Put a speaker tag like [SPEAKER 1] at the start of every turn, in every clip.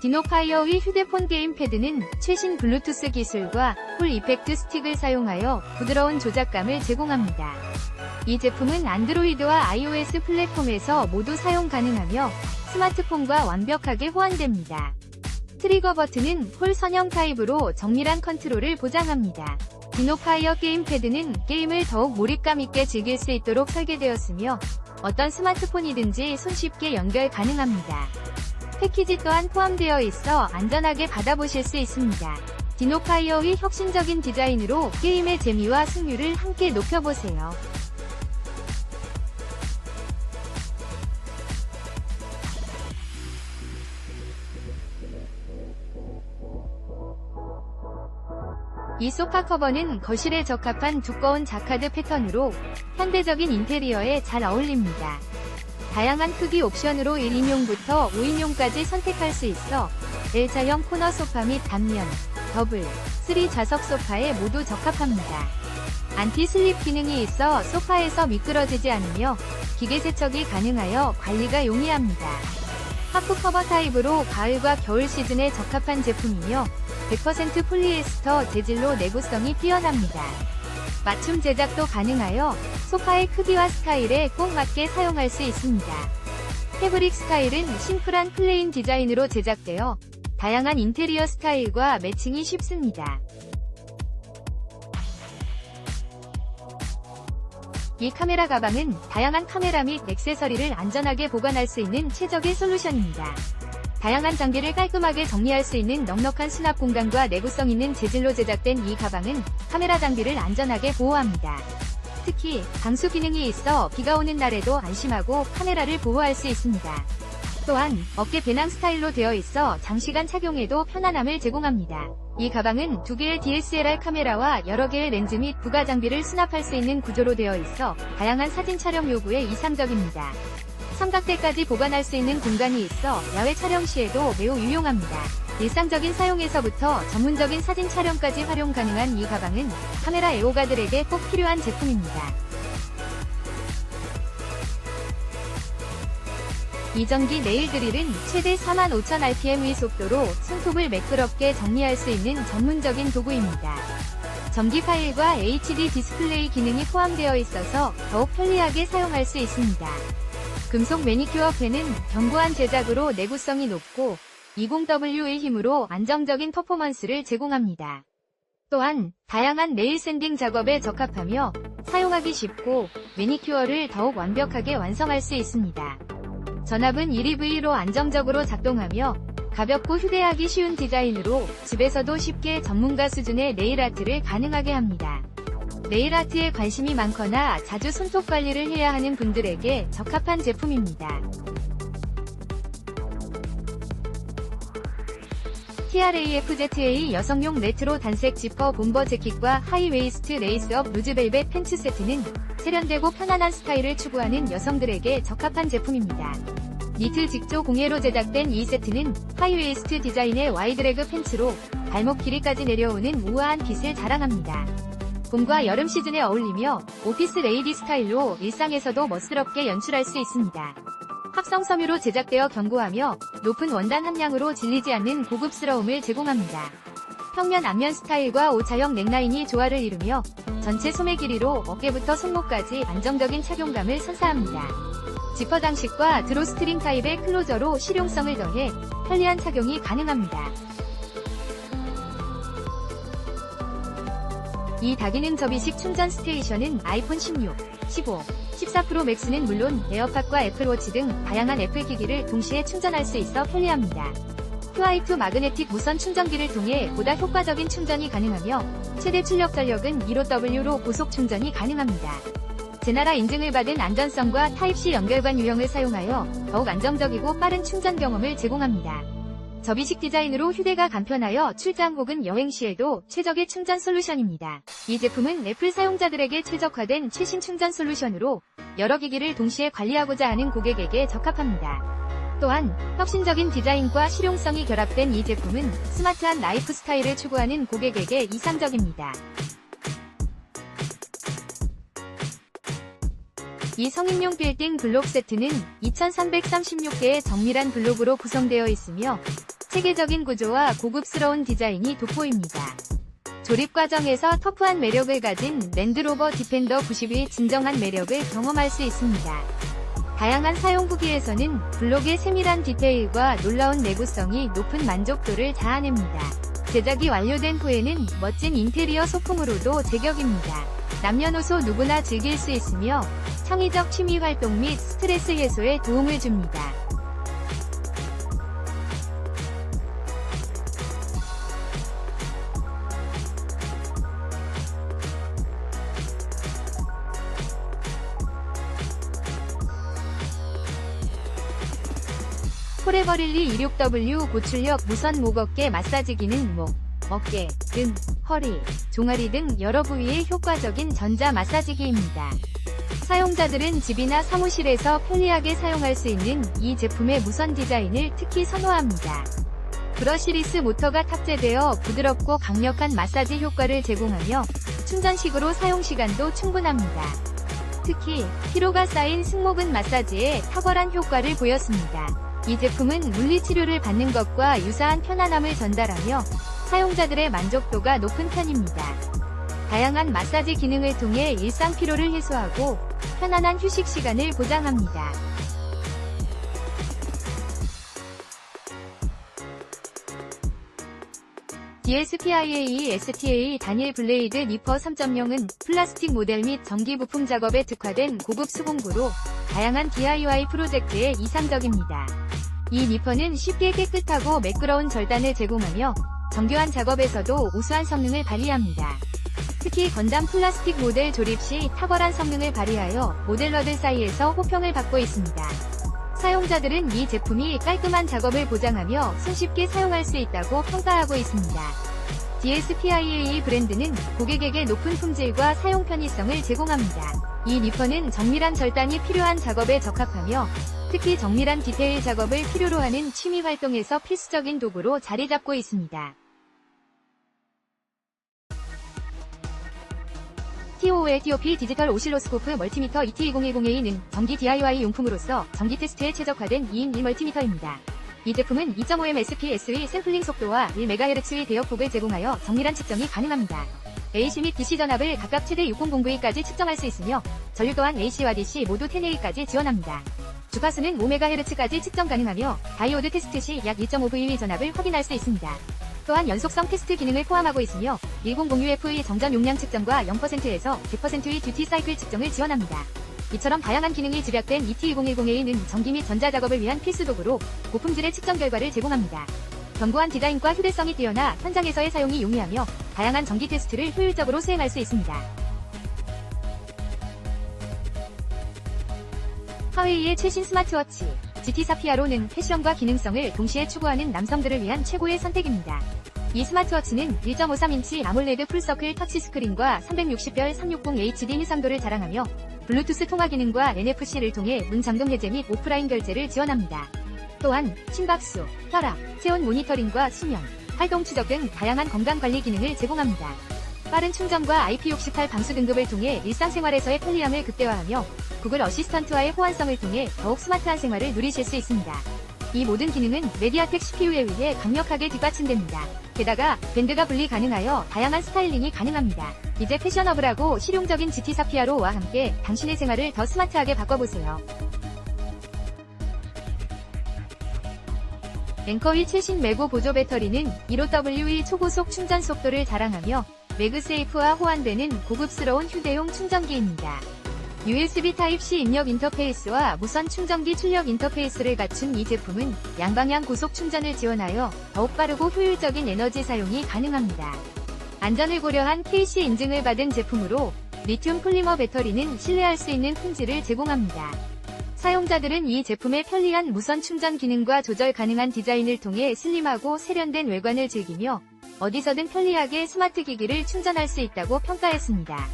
[SPEAKER 1] 디노파이어의 휴대폰 게임 패드는 최신 블루투스 기술과 풀 이펙트 스틱을 사용하여 부드러운 조작감을 제공합니다. 이 제품은 안드로이드와 iOS 플랫폼에서 모두 사용 가능하며 스마트폰과 완벽하게 호환됩니다. 트리거 버튼은 홀 선형 타입으로 정밀한 컨트롤을 보장합니다. 디노파이어 게임패드는 게임을 더욱 몰입감 있게 즐길 수 있도록 설계되었으며 어떤 스마트폰이든지 손쉽게 연결 가능합니다. 패키지 또한 포함되어 있어 안전하게 받아보실 수 있습니다. 디노파이어의 혁신적인 디자인으로 게임의 재미와 승률을 함께 높여보세요. 이 소파 커버는 거실에 적합한 두꺼운 자카드 패턴으로 현대적인 인테리어에 잘 어울립니다. 다양한 크기 옵션으로 1인용부터 5인용까지 선택할 수 있어 L자형 코너 소파 및 단면, 더블, 3 좌석 소파에 모두 적합합니다. 안티 슬립 기능이 있어 소파에서 미끄러지지 않으며 기계 세척이 가능하여 관리가 용이합니다. 하프 커버 타입으로 가을과 겨울 시즌에 적합한 제품이며 100% 폴리에스터 재질로 내구성이 뛰어납니다. 맞춤 제작도 가능하여 소파의 크기와 스타일에 꼭 맞게 사용할 수 있습니다. 패브릭 스타일은 심플한 플레인 디자인으로 제작되어 다양한 인테리어 스타일과 매칭이 쉽습니다. 이 카메라 가방은 다양한 카메라 및 액세서리를 안전하게 보관할 수 있는 최적의 솔루션입니다. 다양한 장비를 깔끔하게 정리할 수 있는 넉넉한 수납 공간과 내구성 있는 재질로 제작된 이 가방은 카메라 장비를 안전하게 보호합니다. 특히 방수 기능이 있어 비가 오는 날에도 안심하고 카메라를 보호할 수 있습니다. 또한 어깨 배낭 스타일로 되어 있어 장시간 착용에도 편안함을 제공합니다. 이 가방은 두 개의 DSLR 카메라와 여러 개의 렌즈 및 부가 장비를 수납할 수 있는 구조로 되어 있어 다양한 사진 촬영 요구에 이상적입니다. 삼각대까지 보관할 수 있는 공간이 있어 야외 촬영 시에도 매우 유용합니다. 일상적인 사용에서부터 전문적인 사진 촬영까지 활용 가능한 이 가방은 카메라 애호가들에게 꼭 필요한 제품입니다. 이전기 네일 드릴은 최대 45,000rpm의 속도로 손톱을 매끄럽게 정리할 수 있는 전문적인 도구입니다. 전기 파일과 HD 디스플레이 기능이 포함되어 있어서 더욱 편리하게 사용할 수 있습니다. 금속 매니큐어 펜은 견고한 제작으로 내구성이 높고 20W의 힘으로 안정적인 퍼포먼스를 제공합니다. 또한 다양한 네일 샌딩 작업에 적합하며 사용하기 쉽고 매니큐어를 더욱 완벽하게 완성할 수 있습니다. 전압은 1EV로 안정적으로 작동하며 가볍고 휴대하기 쉬운 디자인으로 집에서도 쉽게 전문가 수준의 네일 아트를 가능하게 합니다. 네일 아트에 관심이 많거나 자주 손톱 관리를 해야 하는 분들에게 적합한 제품입니다. TRAFZA 여성용 레트로 단색 지퍼 bom버 재킷과 하이웨이스트 레이스업 루즈벨벳 팬츠 세트는 세련되고 편안한 스타일을 추구하는 여성들에게 적합한 제품입니다. 니트 직조 공예로 제작된 이 세트는 하이웨이스트 디자인의 와이드레그 팬츠로 발목 길이까지 내려오는 우아한 핏을 자랑합니다. 봄과 여름 시즌에 어울리며 오피스 레이디 스타일로 일상에서도 멋스럽게 연출할 수 있습니다. 합성 섬유로 제작되어 견고하며 높은 원단 함량으로 질리지 않는 고급스러움을 제공합니다. 평면 앞면 스타일과 오차형 넥라인이 조화를 이루며 전체 소매 길이로 어깨부터 손목까지 안정적인 착용감을 선사합니다. 지퍼 장식과 드로스트링 타입의 클로저로 실용성을 더해 편리한 착용이 가능합니다. 이 다기능 접이식 충전 스테이션은 아이폰 16, 15, 14 프로 맥스는 물론 에어팟과 애플워치 등 다양한 애플 기기를 동시에 충전할 수 있어 편리합니다. QI2 마그네틱 무선 충전기를 통해 보다 효과적인 충전이 가능하며 최대 출력 전력은 15W로 고속 충전이 가능합니다. 제나라 인증을 받은 안전성과 타입C 연결관 유형을 사용하여 더욱 안정적이고 빠른 충전 경험을 제공합니다. 접이식 디자인으로 휴대가 간편하여 출장 혹은 여행 시에도 최적의 충전 솔루션입니다. 이 제품은 애플 사용자들에게 최적화된 최신 충전 솔루션으로 여러 기기를 동시에 관리하고자 하는 고객에게 적합합니다. 또한 혁신적인 디자인과 실용성이 결합된 이 제품은 스마트한 라이프 스타일을 추구하는 고객에게 이상적입니다. 이 성인용 빌딩 블록 세트는 2336개의 정밀한 블록으로 구성되어 있으며 체계적인 구조와 고급스러운 디자인이 돋보입니다. 조립 과정에서 터프한 매력을 가진 랜드로버 디펜더 90의 진정한 매력을 경험할 수 있습니다. 다양한 사용 후기에서는 블록의 세밀한 디테일과 놀라운 내구성이 높은 만족도를 자아냅니다. 제작이 완료된 후에는 멋진 인테리어 소품으로도 제격입니다. 남녀노소 누구나 즐길 수 있으며 창의적 취미 활동 및 스트레스 해소에 도움을 줍니다. 포레버릴리 26W 고출력 무선 목어깨 마사지 기능 목, 어깨, 등, 허리, 종아리 등 여러 부위에 효과적인 전자 마사지기입니다. 사용자들은 집이나 사무실에서 편리하게 사용할 수 있는 이 제품의 무선 디자인을 특히 선호합니다. 브러시리스 모터가 탑재되어 부드럽고 강력한 마사지 효과를 제공하며 충전식으로 사용 시간도 충분합니다. 특히 피로가 쌓인 승모근 마사지에 탁월한 효과를 보였습니다. 이 제품은 물리치료를 받는 것과 유사한 편안함을 전달하며 사용자들의 만족도가 높은 편입니다. 다양한 마사지 기능을 통해 일상 피로를 해소하고 편안한 휴식 시간을 보장합니다. DSPIAE STA 단일 블레이드 니퍼 3.0은 플라스틱 모델 및 전기 부품 작업에 특화된 고급 수공구로 다양한 DIY 프로젝트에 이상적입니다. 이 니퍼는 쉽게 깨끗하고 매끄러운 절단을 제공하며 정교한 작업에서도 우수한 성능을 발휘합니다. 특히 건담 플라스틱 모델 조립 시 탁월한 성능을 발휘하여 모델러들 사이에서 호평을 받고 있습니다. 사용자들은 이 제품이 깔끔한 작업을 보장하며 손쉽게 사용할 수 있다고 평가하고 있습니다. DSPIAE 브랜드는 고객에게 높은 품질과 사용 편의성을 제공합니다. 이 니퍼는 정밀한 절단이 필요한 작업에 적합하며 특히 정밀한 디테일 작업을 필요로 하는 취미 활동에서 필수적인 도구로 자리 잡고 있습니다. TO의 TOP 디지털 오실로스코프 멀티미터 ET2010A는 전기 DIY 용품으로서 전기 테스트에 최적화된 2인 1 멀티미터입니다. 이 제품은 2.5M SPS의 샘플링 속도와 1MHz의 대역폭을 제공하여 정밀한 측정이 가능합니다. AC 및 DC 전압을 각각 최대 6009A까지 측정할 수 있으며 전류 또한 AC와 DC 모두 10A까지 지원합니다. 주파수는 5MHz까지 측정 가능하며 다이오드 테스트 시 약 2.5VV 전압을 확인할 수 있습니다. 또한 연속성 테스트 기능을 포함하고 있으며 1006F의 정전 용량 측정과 0%에서 100%의 듀티 사이클 측정을 지원합니다. 이처럼 다양한 기능이 집약된 ET2010A는 전기 및 전자 작업을 위한 필수 도구로 고품질의 측정 결과를 제공합니다. 견고한 디자인과 휴대성이 뛰어나 현장에서의 사용이 용이하며 다양한 전기 테스트를 효율적으로 수행할 수 있습니다. 화웨이의 최신 스마트워치 GT 사피아로는 패션과 기능성을 동시에 추구하는 남성들을 위한 최고의 선택입니다. 이 스마트워치는 1.53인치 아몰레드 풀서클 터치스크린과 360별 360 HD 해상도를 자랑하며 블루투스 통화 기능과 NFC를 통해 문 잠금 해제 및 오프라인 결제를 지원합니다. 또한 심박수, 혈압, 체온 모니터링과 수면, 활동 추적 등 다양한 건강 관리 기능을 제공합니다. 빠른 충전과 IP68 방수 등급을 통해 일상생활에서의 편리함을 극대화하며 구글 어시스턴트와의 호환성을 통해 더욱 스마트한 생활을 누리실 수 있습니다. 이 모든 기능은 메디아텍 CPU에 의해 강력하게 뒷받침됩니다. 게다가 밴드가 분리 가능하여 다양한 스타일링이 가능합니다. 이제 패셔너블하고 실용적인 GT 사피아로와 함께 당신의 생활을 더 스마트하게 바꿔보세요. 앵커윌 최신 메고 보조 배터리는 15W의 초고속 충전 속도를 자랑하며 매그세이프와 호환되는 고급스러운 휴대용 충전기입니다. USB Type-C 입력 인터페이스와 무선 충전기 출력 인터페이스를 갖춘 이 제품은 양방향 고속 충전을 지원하여 더욱 빠르고 효율적인 에너지 사용이 가능합니다. 안전을 고려한 KC 인증을 받은 제품으로 리튬 폴리머 배터리는 신뢰할 수 있는 품질을 제공합니다. 사용자들은 이 제품의 편리한 무선 충전 기능과 조절 가능한 디자인을 통해 슬림하고 세련된 외관을 즐기며 어디서든 편리하게 스마트 기기를 충전할 수 있다고 평가했습니다.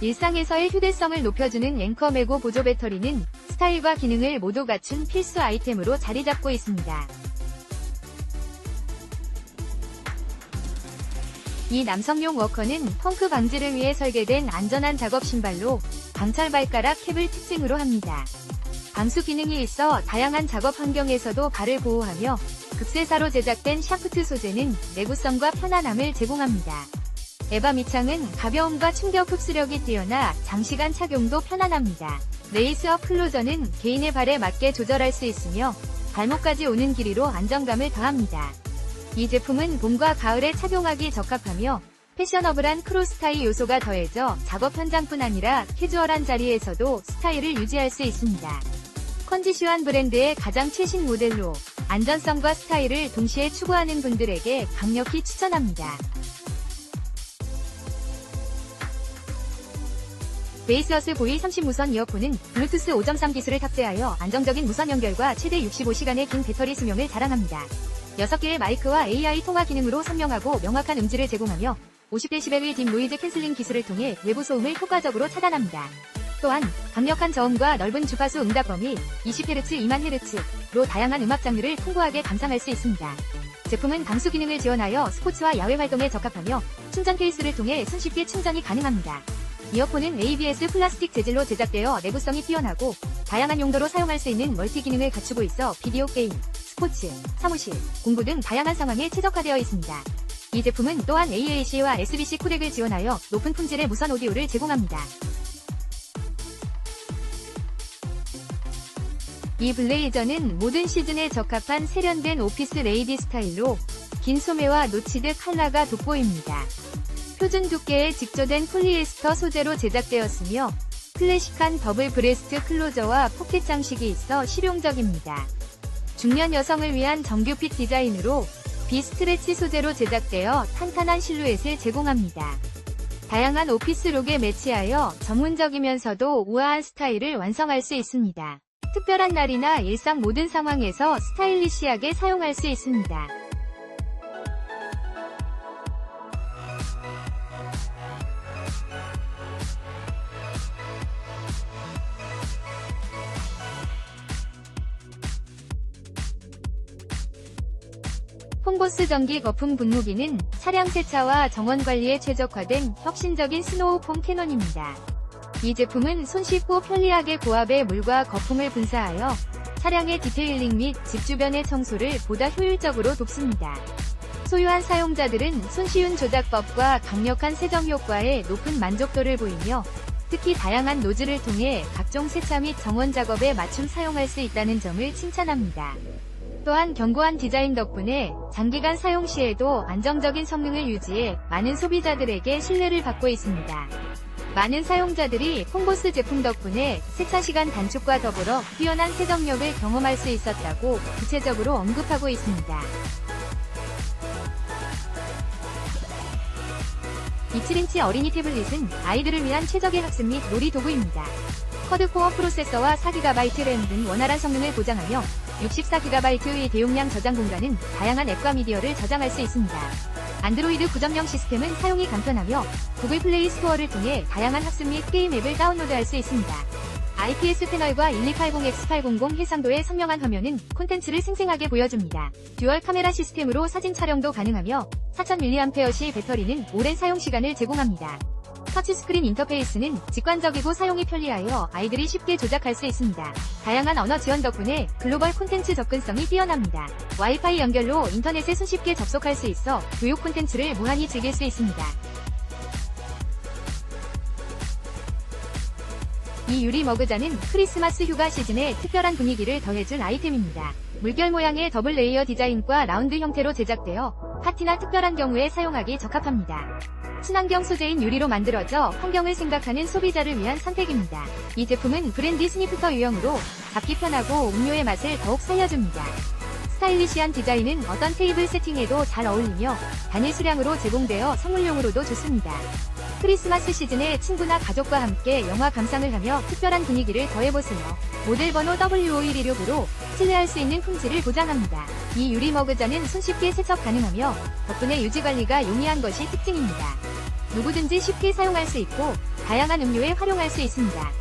[SPEAKER 1] 일상에서의 휴대성을 높여주는 앵커 메고 보조 배터리는 스타일과 기능을 모두 갖춘 필수 아이템으로 자리 잡고 있습니다. 이 남성용 워커는 펑크 방지를 위해 설계된 안전한 작업 신발로 강철 발가락 캡을 특징으로 합니다. 방수 기능이 있어 다양한 작업 환경에서도 발을 보호하며 극세사로 제작된 샤프트 소재는 내구성과 편안함을 제공합니다. 에바 밑창은 가벼움과 충격 흡수력이 뛰어나 장시간 착용도 편안합니다. 레이스업 클로저는 개인의 발에 맞게 조절할 수 있으며 발목까지 오는 길이로 안정감을 더합니다. 이 제품은 봄과 가을에 착용하기 적합하며 패셔너블한 크로스타이 요소가 더해져 작업 현장뿐 아니라 캐주얼한 자리에서도 스타일을 유지할 수 있습니다. 컨디슈한 브랜드의 가장 최신 모델로 안전성과 스타일을 동시에 추구하는 분들에게 강력히 추천합니다. 베이스어스 보이 30 무선 이어폰은 블루투스 5.3 기술을 탑재하여 안정적인 무선 연결과 최대 65시간의 긴 배터리 수명을 자랑합니다. 6개의 마이크와 AI 통화 기능으로 선명하고 명확한 음질을 제공하며 50dB의 딥 노이즈 캔슬링 기술을 통해 외부 소음을 효과적으로 차단합니다. 또한 강력한 저음과 넓은 주파수 응답 범위 20Hz, 2만Hz로 다양한 음악 장르를 풍부하게 감상할 수 있습니다. 제품은 방수 기능을 지원하여 스포츠와 야외 활동에 적합하며 충전 케이스를 통해 손쉽게 충전이 가능합니다. 이어폰은 ABS 플라스틱 재질로 제작되어 내구성이 뛰어나고 다양한 용도로 사용할 수 있는 멀티 기능을 갖추고 있어 비디오 게임, 스포츠, 사무실, 공부 등 다양한 상황에 최적화되어 있습니다. 이 제품은 또한 AAC와 SBC 코덱을 지원하여 높은 품질의 무선 오디오를 제공합니다. 이 블레이저는 모든 시즌에 적합한 세련된 오피스 레이디 스타일로 긴 소매와 노치드 컬러가 돋보입니다. 표준 두께의 직조된 폴리에스터 소재로 제작되었으며 클래식한 더블 브레스트 클로저와 포켓 장식이 있어 실용적입니다. 중년 여성을 위한 정규핏 디자인으로 비스트레치 소재로 제작되어 탄탄한 실루엣을 제공합니다. 다양한 오피스 룩에 매치하여 전문적이면서도 우아한 스타일을 완성할 수 있습니다. 특별한 날이나 일상 모든 상황에서 스타일리시하게 사용할 수 있습니다. 폰보스 전기 거품 분무기는 차량 세차와 정원 관리에 최적화된 혁신적인 스노우 폼 캐논입니다. 이 제품은 손쉽고 편리하게 고압의 물과 거품을 분사하여 차량의 디테일링 및 집 주변의 청소를 보다 효율적으로 돕습니다. 소유한 사용자들은 손쉬운 조작법과 강력한 세정 효과에 높은 만족도를 보이며 특히 다양한 노즐을 통해 각종 세차 및 정원 작업에 맞춤 사용할 수 있다는 점을 칭찬합니다. 또한 견고한 디자인 덕분에 장기간 사용 시에도 안정적인 성능을 유지해 많은 소비자들에게 신뢰를 받고 있습니다. 많은 사용자들이 폰보스 제품 덕분에 세차 시간 단축과 더불어 뛰어난 세정력을 경험할 수 있었다고 구체적으로 언급하고 있습니다. 27인치 어린이 태블릿은 아이들을 위한 최적의 학습 및 놀이 도구입니다. 쿼드코어 프로세서와 4GB 램 등 원활한 성능을 보장하며 64GB의 대용량 저장 공간은 다양한 앱과 미디어를 저장할 수 있습니다. 안드로이드 9.0 시스템은 사용이 간편하며 구글 플레이 스토어를 통해 다양한 학습 및 게임 앱을 다운로드할 수 있습니다. IPS 패널과 1280x800 해상도의 선명한 화면은 콘텐츠를 생생하게 보여줍니다. 듀얼 카메라 시스템으로 사진 촬영도 가능하며 4000mAh 배터리는 오랜 사용 시간을 제공합니다. 터치스크린 인터페이스는 직관적이고 사용이 편리하여 아이들이 쉽게 조작할 수 있습니다. 다양한 언어 지원 덕분에 글로벌 콘텐츠 접근성이 뛰어납니다. 와이파이 연결로 인터넷에 손쉽게 접속할 수 있어 교육 콘텐츠를 무한히 즐길 수 있습니다. 이 유리 머그자는 크리스마스 휴가 시즌에 특별한 분위기를 더해줄 아이템입니다. 물결 모양의 더블 레이어 디자인과 라운드 형태로 제작되어 파티나 특별한 경우에 사용하기 적합합니다. 친환경 소재인 유리로 만들어져 환경을 생각하는 소비자를 위한 선택입니다. 이 제품은 브랜디 스니프터 유형으로 잡기 편하고 음료의 맛을 더욱 살려줍니다. 스타일리시한 디자인은 어떤 테이블 세팅에도 잘 어울리며 단일 수량으로 제공되어 선물용으로도 좋습니다. 크리스마스 시즌에 친구나 가족과 함께 영화 감상을 하며 특별한 분위기를 더해보세요. 모델 번호 W5116으로 신뢰할 수 있는 품질을 보장합니다. 이 유리 머그자는 손쉽게 세척 가능하며 덕분에 유지관리가 용이한 것이 특징입니다. 누구든지 쉽게 사용할 수 있고 다양한 음료에 활용할 수 있습니다.